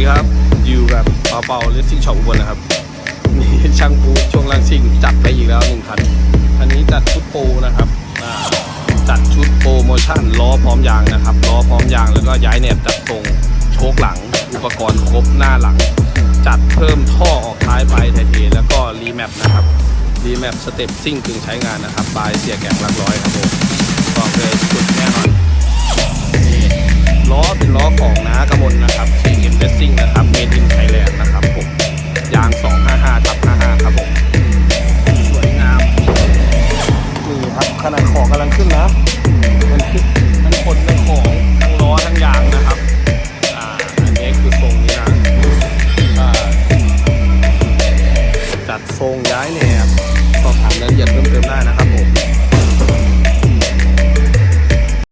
ดีครับ อยู่แบบเปาเปาเลสซิ่งช็อปอุบลนะครับ นี่ช่างปูช่วงล่างซิ่งจัดไปอีกแล้วหนึ่งคันคันนี้จัดชุดโปนะครับจัดชุดโปรโมชั่นล้อพร้อมยางนะครับล้อพร้อมยางแล้วก็ย้ายแหนบจัดตรงโชคหลัง อุปกรณ์ครบหน้าหลัง จัดเพิ่มท่อออกท้ายไปไทเทแล้วก็รีแมปนะครับรีแมปสเต็ปซิ่งกึ่งใช้งานนะครับบายเสียแกงหลักร้อยครับผมึ้นนะมันขึ้ทั้งคนทั้งของทั้งล้อทั้งยางนะครับอ่าอันนี้คือทรงนี้นะอ่าจัดทรงย้ายแหนบ